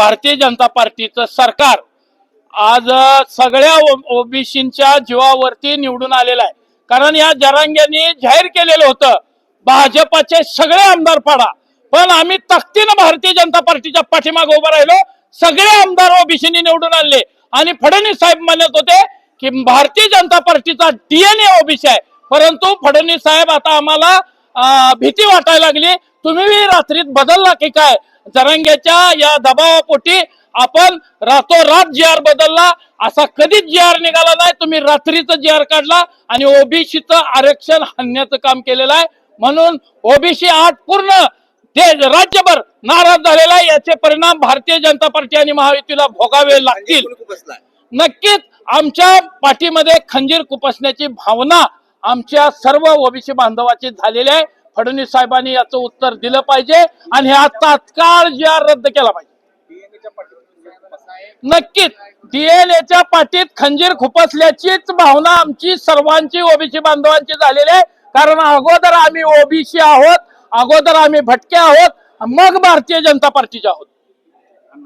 भारतीय जनता पार्टीचं सरकार आज सगळ्या ओबीसीच्या जीवावरती निवडून आलेलं आहे. कारण या जरांग्यांनी जाहीर केलेलं होतं भाजपाचे सगळे आमदार पाडा. पण आम्ही तक्तीनं भारतीय जनता पार्टीच्या पाठीमागे उभं राहिलो सगळे आमदार ओबीसीनी निवडून आणले. आणि फडणवीस साहेब म्हणत होते की भारतीय जनता पार्टीचा डीएनए ओबीसी आहे. परंतु फडणवीस साहेब आता आम्हाला भीती वाटायला लागली. तुम्ही रात्रीत बदलला की काय? जरांग्याच्या या दबावापोटी आपण रातोरात जी आर बदलला. असा कधीच जी आर निघाला नाही. तुम्ही रात्रीचं जी आर काढला आणि ओबीसीचं आरक्षण हाणण्याचं काम केलेलं आहे. म्हणून ओबीसी आठ पूर्ण ते राज्यभर नाराज झालेला आहे. याचे परिणाम भारतीय जनता पार्टी आणि महायुतीला भोगावे लागतील. नक्कीच आमच्या पाठीमध्ये खंजीर खुपसण्याची भावना आमच्या सर्व ओबीसी बांधवाची झालेली आहे. फडणवीस साहेबांनी याचं उत्तर दिलं पाहिजे आणि हा तात्काळ जी आर रद्द केला पाहिजे. नक्कीच. डीएनएच्या पाठीत खंजीर खुपसल्याचीच भावना आमची सर्वांची ओबीसी बांधवांची झालेली आहे. कारण अगोदर आम्ही ओबीसी आहोत अगोदर आम्ही भटके आहोत मग भारतीय जनता पार्टीचे आहोत.